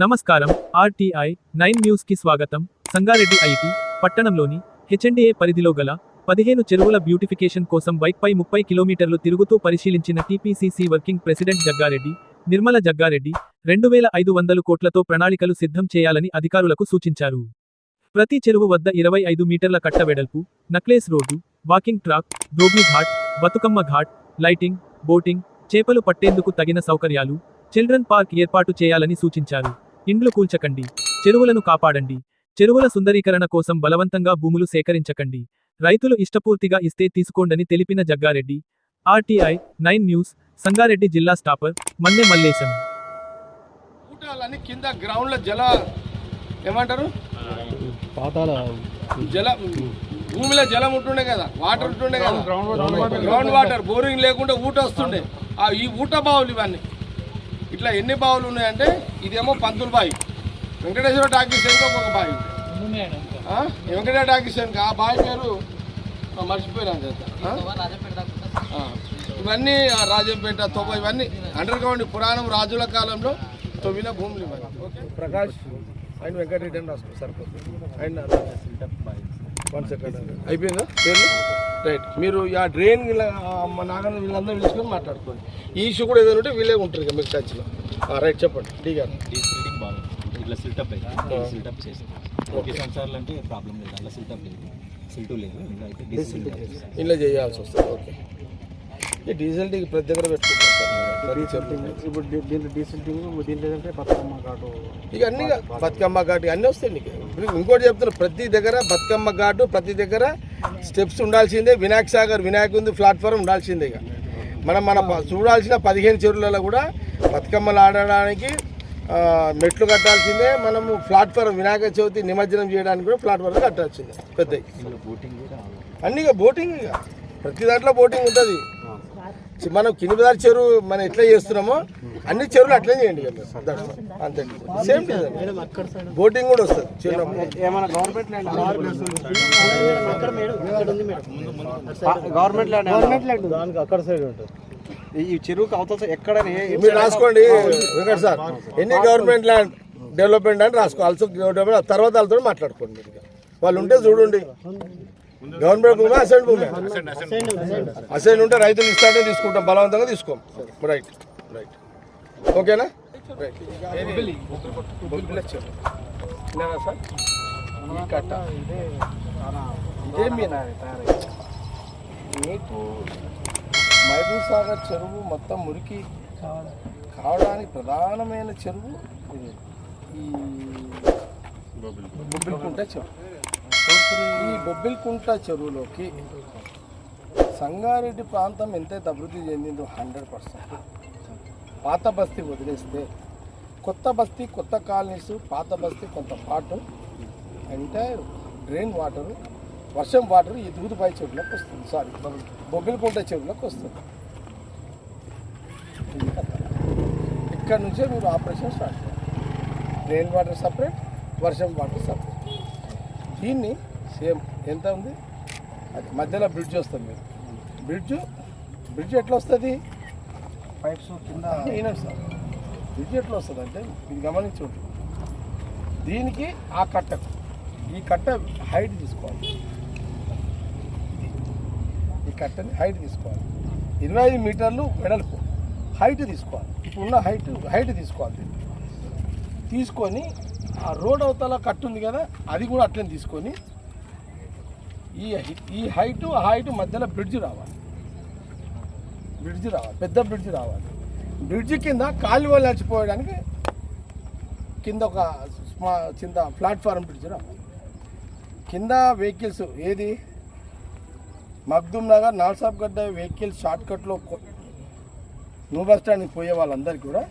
నమస్కారం RTI nine న్యూస్కి స్వాగతం. సంగారెడ్డి ఐటి పట్టణంలోని హెచ్ఎండిఏ పరిధిలో గల పదిహేను చెరువుల బ్యూటిఫికేషన్ కోసం బైక్పై ముప్పై కిలోమీటర్లు తిరుగుతూ పరిశీలించిన TPCC working president Jaggareddy Nirmala Jaggareddy రెండు వేల ఐదు వందలు కోట్లతో ప్రణాళికలు సిద్ధం చేయాలని అధికారులకు సూచించారు. ప్రతి చెరువు వద్ద ఇరవై ఐదు మీటర్ల కట్ట వెడల్పు necklace road walking track dhobi ghat Bathukamma ghat lighting boating చేపలు పట్టేందుకు తగిన సౌకర్యాలు చిల్డ్రన్ పార్క్ ఏర్పాటు చేయాలని సూచించారు. ఇండ్లు కూల్చకండి చెరువులను కాపాడండి చెరువుల సుందరీకరణ కోసం బలవంతంగా భూములు సేకరించకండి. రైతులు ఇష్టపూర్తిగా ఇస్తే తీసుకోండని తెలిపిన Jaggareddy RTI nine news Sangareddy జిల్లా స్టాపర్ మన్నె మల్లేశం. కింద గ్రౌండ్లో జల ఏమంటారు? పాతాల జల భూమిలో జలం ఉంటుండే కదా వాటర్ ఉంటుండే కదా. గ్రౌండ్ వాటర్ బోరింగ్ లేకుండా ఊట వస్తుండే. ఆ ఈ ఊట బావులు ఇవన్నీ. ఇట్లా ఎన్ని బావులు ఉన్నాయంటే ఇదేమో పంతుల బావి. వెంకటేశ్వర టాకీస్ వెనుక ఒక బావి ఉంది. ఆ? వెంకటేశ్వర టాకీస్ వెనుక ఆ బావి పేరు ఆ, మర్చిపోయినాను చేత ఇవన్నీ ఆ రాజంపేట తోప ఇవన్నీ అండర్ గ్రౌండ్ పురాణం రాజుల కాలంలో తవ్విన భూములు ఇవన్నీ. ప్రకాష్ ఆయన వెంకటరెడ్డి అని రాసుకో సరిపోతుంది ఆయన అయిపోయిందా? పేర్లు? రైట్ మీరు ఆ డ్రైన్ ఇలా మా నాగన్న వీళ్ళందరూ పిలుచుకొని మాట్లాడుకోండి. ఈ ఇష్యూ కూడా ఏదైనా ఉంటే వీళ్ళే ఉంటారు ఇక మీకు టచ్లో రైట్ చెప్పండి. డి గారు. ఇట్లా సిల్టప్ అయితే సిల్టప్ చేస్తాం ఓకే సంవత్సరాలు అంటే ప్రాబ్లం లేదు. అలా సిల్టప్ లేదు. సిల్టు లేదు. ఇలా చేయాల్సి వస్తుంది. ఓకే ఈ డీజిల్ టీ ప్రతి దగ్గర పెట్టుకుంటాం సార్ ఇప్పుడు దీంట్లో ఏంటంటే బతుకమ్మ ఘాటు ఇక అన్ని బతుకమ్మ ఘాటు అన్నీ వస్తాయి నీకు. ఇంకోటి చెప్తున్నా ప్రతి దగ్గర బతుకమ్మ ఘాటు ప్రతి దగ్గర స్టెప్స్ ఉండాల్సిందే. వినాయక సాగర్ వినాయక ఉంది ప్లాట్ఫామ్ ఉండాల్సిందే ఇక. మనం మన చూడాల్సిన పదిహేను చెరువులలో కూడా బతుకమ్మలు ఆడడానికి మెట్లు కట్టాల్సిందే. మనము ప్లాట్ఫామ్ వినాయక చవితి నిమజ్జనం చేయడానికి కూడా ప్లాట్ఫామ్ కట్టాల్సిందే. పెద్ద అన్ని బోటింగ్ ఇక. ప్రతి దాంట్లో బోటింగ్ ఉంటుంది. మనం కిందిదారి చెరువు మనం ఎట్లా చేస్తున్నామో అన్ని చెరువులు అట్లే చేయండి. అంతే. సేమ్ బోటింగ్ కూడా వస్తుంది. Government land government land government land దానికి అక్కడ సైడ్ ఉంటుంది. ఈ- చెరువుకి అవతల ఎక్కడ మీరు రాసుకోండి వెంకట్ సార్. ఎన్ని గవర్నమెంట్ ల్యాండ్ డెవలప్మెంట్ అని రాసుకో. ఆల్సో డెవలప్మెంట్ తర్వాత వాళ్ళతో మాట్లాడుకోండి. వాళ్ళు ఉంటే చూడండి. గవర్నమెంట్ భూమి అసెంట్ భూమి అసెంట్ ఉంటే రైతులు ఇస్తాంటే తీసుకుంటాం బలవంతంగా తీసుకోం. Right right. ఓకేనా? మీకు మహబూబ్ సాగర్ చెరువు మొత్తం మురికి కావడానికి ప్రధానమైన చెరువు ఇది. ఈ బొబ్బిల్కుంట చెరువు. ఈ బొబ్బిల్కుంట చెరువులోకి సంగారెడ్డి ప్రాంతం ఎంతైతే అభివృద్ధి చెందిందో హండ్రెడ్ పర్సెంట్. పాత బస్తీ వదిలేస్తే కొత్త బస్తీ కొత్త కాలనీస్ పాత బస్తీ కొంత పాటు ఎంటైర్ డ్రైన్ వాటరు వర్షం వాటర్ ఈ దూదుబాయి చెరువులోకి వస్తుంది. సారీ బొబ్బిలికుంట చెరువులోకి వస్తుంది. ఇక్కడ నుంచే మీరు ఆపరేషన్ స్టార్ట్ చేయాలి. డ్రైన్ వాటర్ సపరేట్ వర్షం వాటర్ సపరేట్. దీన్ని సేమ్ ఎంత ఉంది? అది మధ్యలో బ్రిడ్జ్ వస్తుంది. మీరు బ్రిడ్జ్ బ్రిడ్జ్ ఎట్లా వస్తుంది పైప్స్ కింద సార్ బ్రిడ్జ్ ఎట్లా వస్తుంది అంటే ఇది గమనించండి. దీనికి ఆ కట్టకు ఈ కట్ట హైట్ తీసుకోవాలి. ఈ కట్టని హైట్ తీసుకోవాలి. ఇరవై ఐదు మీటర్లు వెడల్పు. హైట్ తీసుకోవాలి. ఇప్పుడున్న హైట్ హైట్ తీసుకోవాలి. తీసుకొని ఆ రోడ్ అవతల కట్టు ఉంది కదా అది కూడా అట్లనే తీసుకొని ఈ హై- ఈ హైట్ ఆ హైట్ మధ్యలో బ్రిడ్జ్ రావాలి. బ్రిడ్జ్ రావాలి. పెద్ద బ్రిడ్జ్ రావాలి. బ్రిడ్జ్ కింద కాలువలు నడిచిపోయడానికి కింద ఒక స్మా కింద ప్లాట్ఫారం బ్రిడ్జ్ రావాలి. కింద వెహికల్స్ ఏది? మగ్దుమ్ నగర్ నాల్సాబ్ గడ్డ వెహికల్స్ షార్ట్కట్లో న్యూ బస్ స్టాండ్కి పోయే వాళ్ళందరికీ కూడా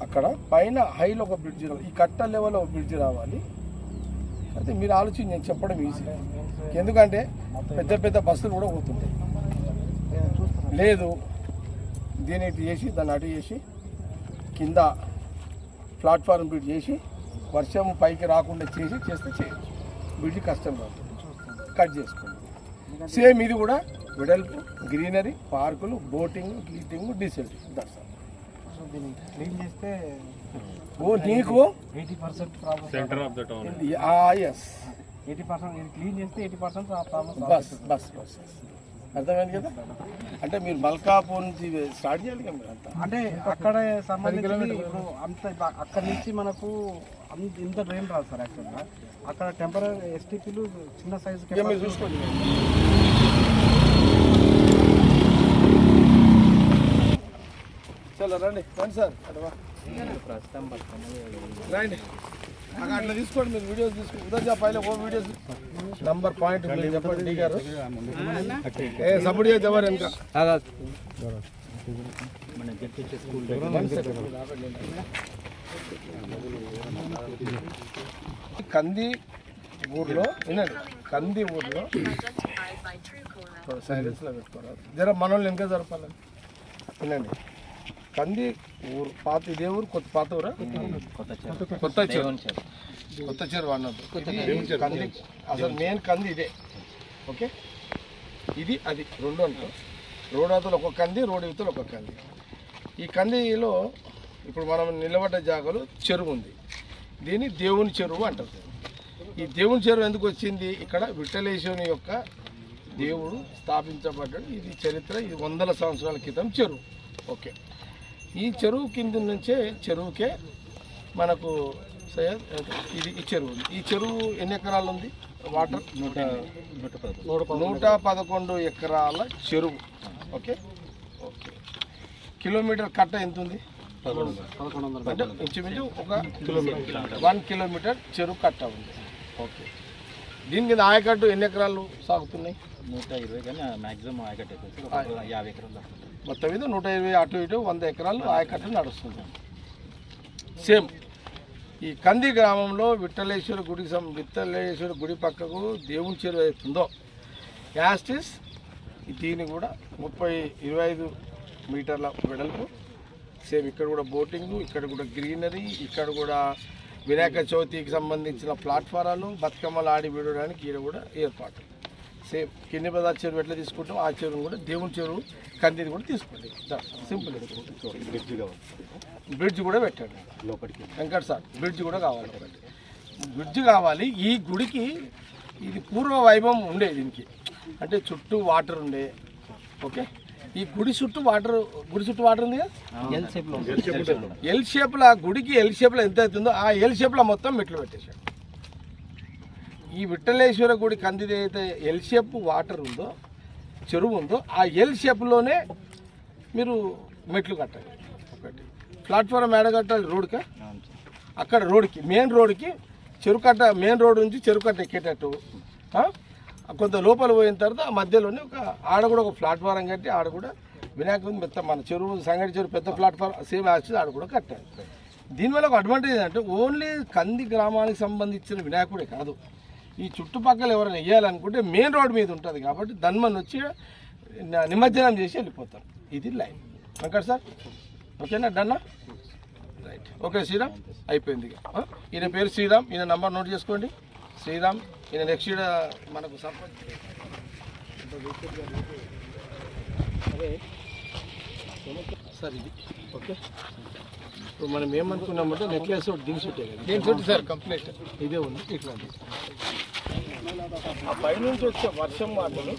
అక్కడ పైన హైలో ఒక బ్రిడ్జ్ రావాలి. ఈ కట్ట లెవెల్లో ఒక బ్రిడ్జ్ రావాలి. అయితే మీరు ఆలోచించి నేను చెప్పడం ఈజీ ఎందుకంటే పెద్ద పెద్ద బస్సులు కూడా పోతుంటాయి. లేదు దీన్ని ఇటు చేసి దాన్ని అటు చేసి కింద ప్లాట్ఫారం బ్రిడ్జ్ చేసి వర్షం పైకి రాకుండా చేసి చేస్తే చేయొచ్చు. బ్రిడ్జ్ కష్టం కాదు. కట్ చేసుకోండి. సేమ్ ఇది కూడా వెడల్పు గ్రీనరీ పార్కులు బోటింగ్ గీటింగ్ డీసెల్ దట్స్ సో దీన్ని క్లీన్ చేస్తే ఓ నీకు eighty percent problem center of the town yes eighty percent ఇది క్లీన్ చేస్తే ఎయిటీ పర్సెంట్ ప్రాబ్లమ్ బస్ బస్ బస్. అర్థమైంది కదా? అంటే మీరు మల్కాపూర్ నుంచి స్టార్ట్ చేయాలి కదా మీరు అంతా? అంటే అక్కడ సంబంధించి ఇప్పుడు అంత అక్కడ నుంచి మనకు అంత ఇంత డ్రైన్ రాదు సార్ యాక్చువల్గా అక్కడ టెంపరీ ఎస్టీపీలు చిన్న సైజు మీరు చూసుకోండి. చలో రండి రండి సార్. అడవా రండి. అట్లా తీసుకోండి మీరు వీడియోస్ తీసుకోండి. ఉదయం పైన ఓ వీడియోస్ నంబర్ పాయింట్ చెప్పండి డి గారు. ఏ సపోర్ట్ చేయొచ్చు ఎవరు ఇంకా మన జడ్పీ స్కూల్ కంది ఊర్లో వినండి. కంది ఊర్లో సైలెన్స్లో పెట్టుకోరా? జర మనోళ్ళు ఇంకా జరపాలి వినండి. కంది ఊరు పాత ఇదే ఊరు కొత్త పాత ఊరా? కొత్త చెరువు. కొత్త చెరువు. కొత్త చెరువు. అన్నది. కంది. అసలు మెయిన్ కంది ఇదే. ఓకే? ఇది అది రెండు అంటారు. రోడ్ అవతల ఒక కంది రోడ్ అవతల ఒక కంది. ఈ కందిలో ఇప్పుడు మనం నిలబడ్డ జాగాలో చెరువు ఉంది. దీన్ని దేవుని చెరువు అంటారు. ఈ దేవుని చెరువు ఎందుకు వచ్చింది? ఇక్కడ విఠలేశ్వరుని యొక్క దేవుడు స్థాపించబడ్డాడు. ఇది చరిత్ర. ఇది వందల సంవత్సరాల క్రితం చెరువు. ఓకే. ఈ చెరువు కింద నుంచే చెరువుకే మనకు సయ్యద్ ఇది ఈ చెరువు ఉంది. ఈ చెరువు ఎన్ని ఎకరాలు ఉంది? వాటర్? నూట నూట పదకొండు. నూట పదకొండు. ఎకరాల చెరువు. ఓకే? ఓకే. కిలోమీటర్ కట్ట ఎంత ఉంది? అంటే ఇంచుమించు ఒక కిలోమీటర్. వన్ కిలోమీటర్ చెరువు కట్ట ఉంది. ఓకే. దీని మీద ఆయకట్టు ఎన్ని ఎకరాలు సాగుతున్నాయి? నూట ఇరవై కానీ మ్యాక్సిమం ఆయకట్టు యాభై ఎకరాలు. మొత్తం మీద నూట ఇరవై అటు ఇటు వంద ఎకరాలు ఆయకట్టు నడుస్తుంది. సేమ్ ఈ కంది గ్రామంలో విఠలేశ్వర గుడికి సం విఠలేశ్వర గుడి పక్కకు దేవుని చెరువు అవుతుందో యాస్టిస్ దీని కూడా ముప్పై ఇరవై ఐదు మీటర్ల వెడల్పు. సేమ్ ఇక్కడ కూడా బోటింగ్ ఇక్కడ కూడా గ్రీనరీ ఇక్కడ కూడా వినాయక చవితికి సంబంధించిన ప్లాట్ఫారాలు బతుకమ్మలు ఆడి విడడానికి ఈడ కూడా ఏర్పాటు. సేమ్ కింది పద చెరువు ఎట్లా తీసుకుంటాం ఆ చెరువును కూడా దేవుని చెరువు కందిని కూడా తీసుకోండి. సింపుల్ బ్రిడ్జ్ కావాలి. బ్రిడ్జ్ కూడా పెట్టండి. లోపలికి వెంకట్ సార్ బ్రిడ్జ్ కూడా కావాలి ఒకటి బ్రిడ్జ్ కావాలి ఈ గుడికి ఇది పూర్వ వైభవం ఉండే దీనికి. అంటే చుట్టూ వాటర్ ఉండే. ఓకే? ఈ గుడి చుట్టూ వాటర్ గుడి చుట్టూ వాటర్ ఉంది కదా? ఎల్ షేప్లో ఎల్ షేప్లో ఆ గుడికి ఎల్ షేప్లో ఎంత అవుతుందో ఆ ఎల్ షేప్లో మొత్తం మెట్లు పెట్టేశాడు. ఈ విఠలేశ్వర గుడి కందిది అయితే ఎల్ షేప్ వాటర్ ఉందో చెరువు ఉందో ఆ ఎల్ షేప్లోనే మీరు మెట్లు కట్టాలి. ఒకటి. ప్లాట్ఫారం ఏడ కట్టాలి? రోడ్కా అక్కడ రోడ్కి మెయిన్ రోడ్కి చెరుకట్ట మెయిన్ రోడ్ నుంచి చెరుకట్ట ఎక్కేటట్టు. ఆ? కొంత లోపల పోయిన తర్వాత ఆ మధ్యలోనే ఒక ఆడ కూడా ఒక ప్లాట్ఫారం కట్టి ఆడ కూడా వినాయకుని పెద్ద మన చెరువు సంగటి చెరువు పెద్ద ప్లాట్ఫారం సేమ్ యాక్చువల్ ఆడ కూడా కట్టాలి దీనివల్ల ఒక అడ్వాంటేజ్ ఏంటంటే ఓన్లీ కంది గ్రామానికి సంబంధించిన వినాయకుడే కాదు. ఈ చుట్టుపక్కల ఎవరైనా వేయాలనుకుంటే మెయిన్ రోడ్ మీద ఉంటుంది కాబట్టి ధన్మన్ వచ్చి నిమజ్జనం చేసి వెళ్ళిపోతారు. ఇది లైన్. వెంకట్ సార్? ఓకేనా? డన్నా? Right okay Sriram. అయిపోయింది? ఈయన పేరు శ్రీరామ్. ఈయన నంబర్ నోట్ చేసుకోండి. శ్రీరామ్ ఈయన నెక్స్ట్ ఈడ మనకు సర్పంచ్. సార్ ఇది. ఓకే. ఇప్పుడు మనం ఏమనుకున్నామంటే నెక్లెస్ ఒకటి దిగి చుట్టే కదా సార్ కంప్లీట్. ఇదే ఉంది. ఇట్లాంటి ఆ పైనుంచి వచ్చే వర్షం మాటలు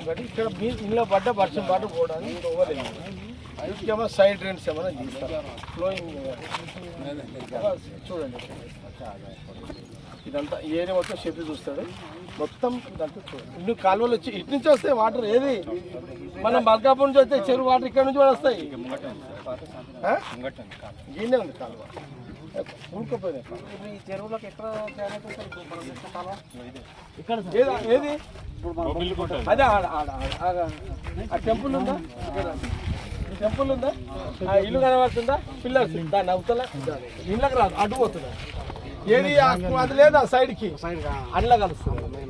ఒకటి ఇక్కడ మీ ఇంట్లో పడ్డ వర్షం పాట పోవడానికి పోవలేదు ఇంకేమో సైడ్ రెంట్స్ ఏమైనా తీస్తారు? ఫ్లోయింగ్ చూడండి. ఇదంతా ఏరియా మొత్తం చెప్పి చూస్తాడు. మొత్తం ఇదంతా చూడండి. ఇన్ని కాలువలు వచ్చి ఇటు నుంచి వస్తాయి వాటర్ ఏది? మనం బల్కాపూర్ నుంచి వస్తే చెరువు వాటర్ ఇక్కడ నుంచి కూడా వస్తాయి? ఈయనే ఉంది కాలువ. ఈ ఎక్కడ ఏది అదే ఆడ ఆ టెంపుల్ ఉందా టెంపుల్ ఉందా ఆ ఇల్లు కనబడుతుందా పిల్లర్స్ దాన్ని అవతల ఇళ్ళకి రాదు అడ్డు పోతుందా ఏది అది లేదా సైడ్కి అట్లా కలుస్తుంది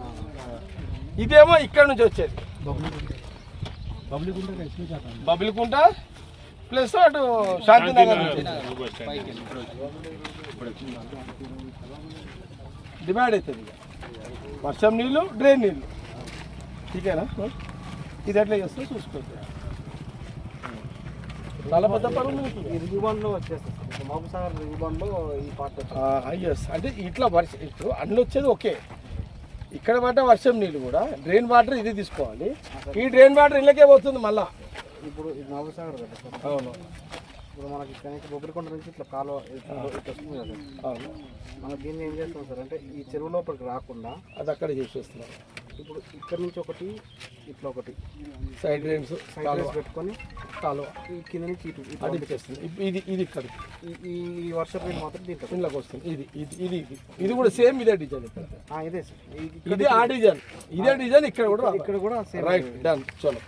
ఇదేమో ఇక్కడ నుంచి వచ్చేది బబిలికుంట ప్లస్ అటు శాంతినగర్ డివైడ్ అవుతుంది. వర్షం నీళ్ళు డ్రైన్ నీళ్ళు. ఠీకేనా ఇది ఎట్లా చేస్తా చూసుకోవచ్చు. ఎస్ అంటే ఇట్లా వర్షం ఇప్పుడు అన్ని వచ్చేది ఓకే. ఇక్కడ పడ్డ వర్షం నీళ్ళు కూడా డ్రైన్ వాటర్ ఇది తీసుకోవాలి. ఈ డ్రైన్ వాటర్ ఇళ్ళకే పోతుంది మళ్ళా. ఇప్పుడు ఇది మహబూబ్ సాగర్ కదా సార్? అవును. ఇప్పుడు మనకి ఇక్కడ నుంచి బొబ్బరికొండ నుంచి ఇట్లా కాలువ ఇట్లా వస్తుంది కదా అవును. మనం దీన్ని ఏం చేస్తాం సార్ అంటే ఈ చెరువు లోపలికి రాకుండా అది అక్కడ చేసేస్తున్నాం. ఇప్పుడు ఇక్కడ నుంచి ఒకటి ఇట్లా ఒకటి. సైడ్ డ్రైన్స్ సైడ్ పెట్టుకొని కాలువ. ఈ కింద నుంచి ఇటు ఇటు అది ఇప్- ఇది ఇది ఇక్కడ. ఈ- ఈ ఈ వర్షం నీళ్ళు మాత్రం దీంట్లో ఇంట్లోకి వస్తుంది. ఇది ఇది ఇది ఇది. ఇది కూడా సేమ్ ఇదే డిజైన్ ఇక్కడ. ఆ, ఇదే సార్. ఈ- ఇది ఆ డిజైన్. ఇదే డిజైన్ ఇక్కడ కూడా ఇక్కడ కూడా సేమ్ రైట్ డన్ చలో.